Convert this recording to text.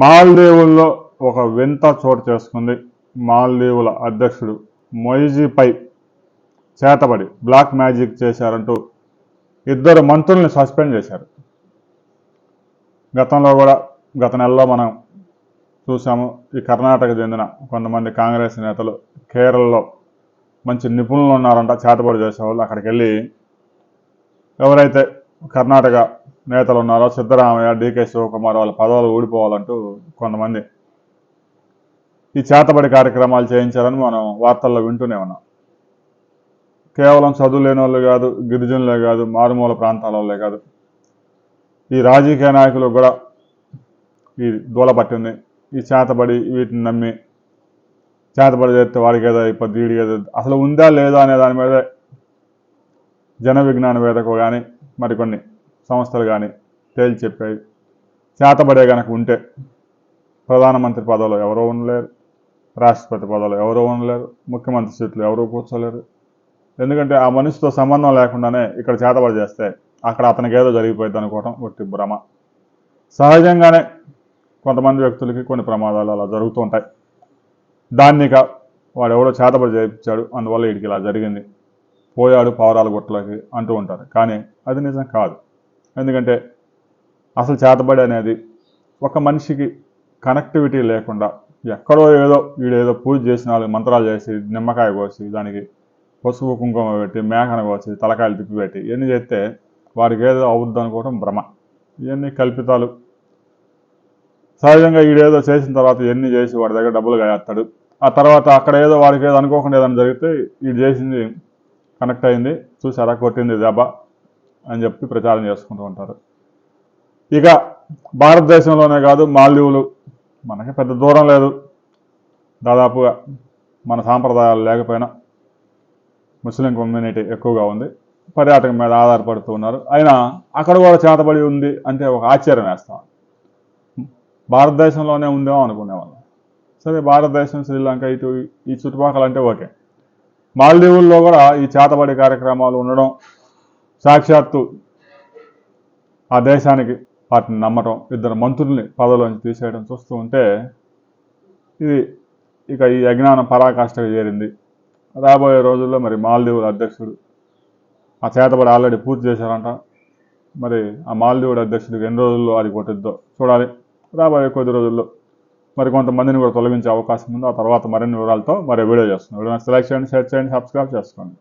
మాల్దీవుల్లో ఒక వింత చోటు చేసుకుంది. మాల్దీవుల అధ్యక్షుడు మొయిజీపై చేతబడి బ్లాక్ మ్యాజిక్ చేశారంటూ ఇద్దరు మంత్రుల్ని సస్పెండ్ చేశారు. గతంలో కూడా గత నెలలో మనం చూసాము ఈ కర్ణాటక చెందిన కొంతమంది కాంగ్రెస్ నేతలు కేరళలో మంచి నిపుణులు ఉన్నారంట చేతబడి చేసేవాళ్ళు అక్కడికి వెళ్ళి ఎవరైతే కర్ణాటక నేతలు ఉన్నారో సిద్ధరామయ్య డీకే శివకుమార్ వాళ్ళ పదవులు ఊడిపోవాలంటూ కొంతమంది ఈ చేతబడి కార్యక్రమాలు చేయించారని మనం వార్తల్లో వింటూనే ఉన్నాం. కేవలం చదువు లేని వాళ్ళు కాదు గిరిజనులే కాదు మారుమూల ప్రాంతాల వాళ్ళే కాదు. ఈ రాజకీయ నాయకులు కూడా ఈ దూల పట్టింది. ఈ చేతబడి వీటిని నమ్మి చేతబడి చేస్తే వాడికి ఏదో ఇప్పుడు వీడికి ఏదో అసలు ఉందా లేదా అనే దాని మీద జన విజ్ఞాన వేదకు కానీ మరికొన్ని సంస్థలు కానీ తేల్చి చెప్పాయి చేతబడే కనుక ఉంటే ప్రధానమంత్రి పదవిలో ఎవరో ఉండలేరు రాష్ట్రపతి పదవిలో ఎవరో ఉండలేరు ముఖ్యమంత్రి సీట్లు ఎవరూ కూర్చోలేరు. ఎందుకంటే ఆ మనిషితో సంబంధం లేకుండానే ఇక్కడ చేతబడి చేస్తే అక్కడ అతనికి ఏదో జరిగిపోయింది అనుకోవటం ఒట్టి భ్రమ. సహజంగానే కొంతమంది వ్యక్తులకి కొన్ని ప్రమాదాలు అలా జరుగుతూ ఉంటాయి. దాన్ని వాడు ఎవడో చేతబడి చేయించాడు అందువల్ల వీడికి ఇలా జరిగింది. పోయాడు పావురాల గుట్టలోకి అంటూ ఉంటారు. కానీ అది నిజం కాదు. ఎందుకంటే అసలు చేతబడి అనేది ఒక మనిషికి కనెక్టివిటీ లేకుండా ఎక్కడో ఏదో వీడేదో పూజ చేసిన వాళ్ళు మంత్రాలు చేసి నిమ్మకాయ కోసి దానికి పసుపు కుంకుమ పెట్టి మేకన కోసి తలకాయలు తిప్పి పెట్టి ఇవన్నీ చేస్తే వారికి ఏదో అవుద్ది అనుకోవడం భ్రమ. ఇవన్నీ కల్పితాలు. సహజంగా వీడేదో చేసిన తర్వాత ఇవన్నీ చేసి వాడి దగ్గర డబ్బులు కాయేస్తాడు ఆ తర్వాత అక్కడ ఏదో వాడికి ఏదో అనుకోకుండా ఏదైనా జరిగితే వీడు చేసింది కనెక్ట్ అయింది చూసారా కొట్టింది దెబ్బ. అని చెప్పి ప్రచారం చేసుకుంటూ ఉంటారు. ఇక భారతదేశంలోనే కాదు మాల్దీవులు మనకి పెద్ద దూరం లేదు. దాదాపుగా మన సాంప్రదాయాలు లేకపోయినా ముస్లిం కమ్యూనిటీ ఎక్కువగా ఉంది. పర్యాటకం మీద ఆధారపడుతూ ఉన్నారు. అయినా అక్కడ కూడా చేతబడి ఉంది అంటే ఒక ఆశ్చర్యం వేస్తాం. భారతదేశంలోనే ఉందేమో అనుకునేవాళ్ళం సరే భారతదేశం శ్రీలంక ఇటు ఈ చుట్టుపక్కల అంటే ఓకే. మాల్దీవుల్లో కూడా ఈ చేతబడి కార్యక్రమాలు ఉండడం సాక్షాత్తు ఆ దేశానికి వాటిని నమ్మటం ఇద్దరు మంత్రుల్ని పదవిలోంచి తీసేయడం చూస్తూ ఉంటే ఇది ఇక ఈ అజ్ఞానం పరాకాష్ఠగా చేరింది. రాబోయే రోజుల్లో మరి మాల్దీవుల అధ్యక్షుడు ఆ చేతబడి ఆల్రెడీ పూర్తి చేశారంట. మరి ఆ మాల్దీవుడు అధ్యక్షుడికి ఎన్ని రోజుల్లో అది కొట్టిద్దో చూడాలి. రాబోయే కొద్ది రోజుల్లో మరి కొంతమందిని కూడా తొలగించే అవకాశం ఉంది. ఆ తర్వాత మరిన్ని వివరాలతో మరి వీడియో చేస్తున్నాం. వీడియో సెలెక్ట్ చేయండి షేర్ చేయండి సబ్స్క్రైబ్ చేసుకోండి.